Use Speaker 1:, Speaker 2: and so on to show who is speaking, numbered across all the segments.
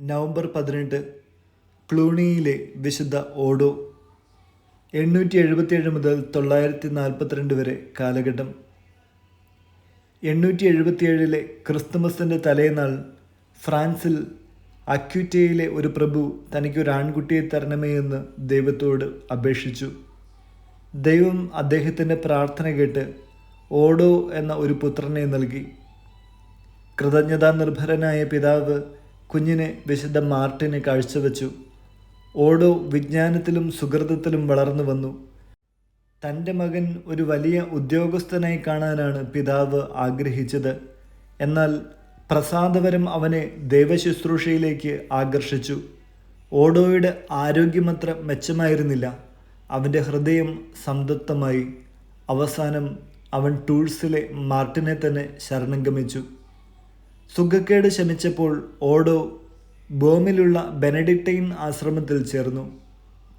Speaker 1: November പതിനെട്ട് ക്ലൂണിയിലെ വിശുദ്ധ ഓഡോ എണ്ണൂറ്റി എഴുപത്തിയേഴ് മുതൽ തൊള്ളായിരത്തി നാൽപ്പത്തിരണ്ട് വരെ കാലഘട്ടം. എണ്ണൂറ്റി എഴുപത്തിയേഴിലെ ക്രിസ്തുമസിന്റെ തലേനാൾ ഫ്രാൻസിൽ അക്യൂറ്റയിലെ ഒരു പ്രഭു തനിക്ക് ഒരു ആൺകുട്ടിയെ തരണമേ എന്ന് ദൈവത്തോട് അപേക്ഷിച്ചു. ദൈവം അദ്ദേഹത്തിന്റെ പ്രാർത്ഥന കേട്ട് ഓഡോ എന്ന ഒരു പുത്രനെ നൽകി. കൃതജ്ഞതാ നിർഭരനായ പിതാവ് കുഞ്ഞിനെ വിശുദ്ധ മാർട്ടിന് കാഴ്ചവെച്ചു ഓടോ വിജ്ഞാനത്തിലും സുഹൃതത്തിലും വളർന്നു വന്നു. തന്റെ മകൻ ഒരു വലിയ ഉദ്യോഗസ്ഥനായി കാണാനാണ് പിതാവ് ആഗ്രഹിച്ചത്. എന്നാൽ പ്രസാദവരം അവനെ ദൈവശുശ്രൂഷയിലേക്ക് ആകർഷിച്ചു. ഓടോയുടെ ആരോഗ്യമത്ര മെച്ചമായിരുന്നില്ല. അവന്റെ ഹൃദയം സംതൃപ്തമായി. അവസാനം അവൻ ടൂൾസിലെ മാർട്ടിനെ തന്നെ ശരണം ഗമിച്ചു സുഖക്കേട് ശമിച്ചപ്പോൾ ഓഡോ ബോമിലുള്ള ബെനഡിക്റ്റൈൻ ആശ്രമത്തിൽ ചേർന്നു.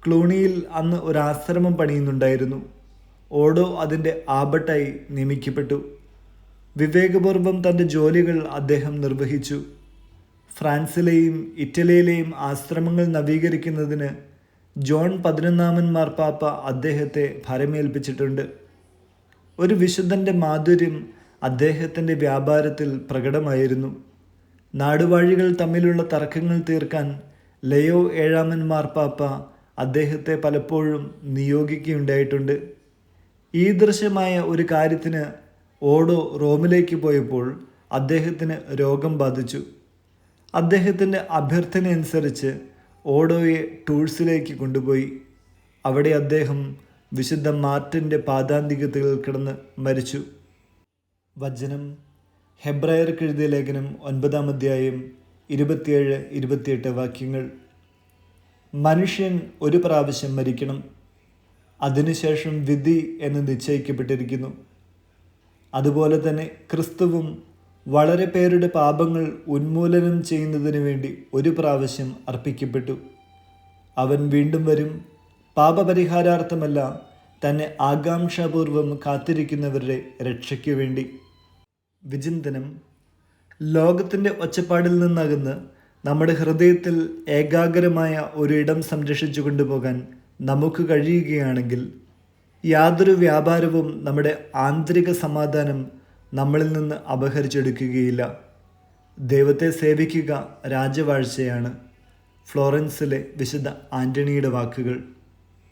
Speaker 1: ക്ലൂണിയിൽ അന്ന് ഒരു ആശ്രമം പണിയുന്നുണ്ടായിരുന്നു. ഓഡോ അതിന്റെ ആബട്ടായി നിയമിക്കപ്പെട്ടു. വിവേകപൂർവം തന്റെ ജോലികൾ അദ്ദേഹം നിർവഹിച്ചു. ഫ്രാൻസിലെയും ഇറ്റലിയിലെയും ആശ്രമങ്ങൾ നവീകരിക്കുന്നതിന് ജോൺ പതിനൊന്നാമൻ മാർപ്പാപ്പ അദ്ദേഹത്തെ ഭരമേൽപ്പിച്ചിട്ടുണ്ട്. ഒരു വിശുദ്ധന്റെ മാധുര്യം അദ്ദേഹത്തിന്റെ വ്യാപാരത്തിൽ പ്രകടമായിരുന്നു. നാടുവാഴികൾ തമ്മിലുള്ള തർക്കങ്ങൾ തീർക്കാൻ ലയോ ഏഴാമൻ മാർപ്പാപ്പ അദ്ദേഹത്തെ പലപ്പോഴും നിയോഗിക്കുകയുണ്ടായിട്ടുണ്ട്. ഈ ദൃശ്യമായ ഒരു കാര്യത്തിന് ഓടോ റോമിലേക്ക് പോയപ്പോൾ അദ്ദേഹത്തിന് രോഗം ബാധിച്ചു. അദ്ദേഹത്തിന്റെ അഭ്യർത്ഥന അനുസരിച്ച് ഓഡോയെ ടൂൾസിലേക്ക് കൊണ്ടുപോയി. അവിടെ അദ്ദേഹം വിശുദ്ധ മാർട്ടിന്റെ പാതാന്തികത്തിൽ കിടന്ന് മരിച്ചു. വചനം. ഹെബ്രായർക്ക് എഴുതിയ ലേഖനം ഒൻപതാം അധ്യായം ഇരുപത്തിയേഴ് ഇരുപത്തിയെട്ട് വാക്യങ്ങൾ. മനുഷ്യൻ ഒരു പ്രാവശ്യം മരിക്കണം. അതിനുശേഷം വിധി എന്ന് നിശ്ചയിക്കപ്പെട്ടിരിക്കുന്നു. അതുപോലെ തന്നെ ക്രിസ്തുവും വളരെ പേരുടെ പാപങ്ങൾ ഉന്മൂലനം ചെയ്യുന്നതിന് വേണ്ടി ഒരു പ്രാവശ്യം അർപ്പിക്കപ്പെട്ടു. അവൻ വീണ്ടും വരും. പാപപരിഹാരാർത്ഥമല്ല തന്നെ ആകാംക്ഷാപൂർവം കാത്തിരിക്കുന്നവരുടെ രക്ഷയ്ക്ക് വേണ്ടി. വിചിന്തനം ലോകത്തിന്റെ ഒച്ചപ്പാടിൽ നിന്നകന്ന് നമ്മുടെ ഹൃദയത്തിൽ ഏകാഗ്രമായ ഇടം സംരക്ഷിച്ചു കൊണ്ടുപോകാൻ നമുക്ക് കഴിയുകയാണെങ്കിൽ യാതൊരു വ്യാപാരവും നമ്മുടെ ആന്തരിക സമാധാനം നമ്മളിൽ നിന്ന് അപഹരിച്ചെടുക്കുകയില്ല. ദൈവത്തെ സേവിക്കുക രാജവാഴ്ചയാണ്. ഫ്ലോറൻസിലെ വിശുദ്ധ ആന്റണിയുടെ വാക്കുകൾ.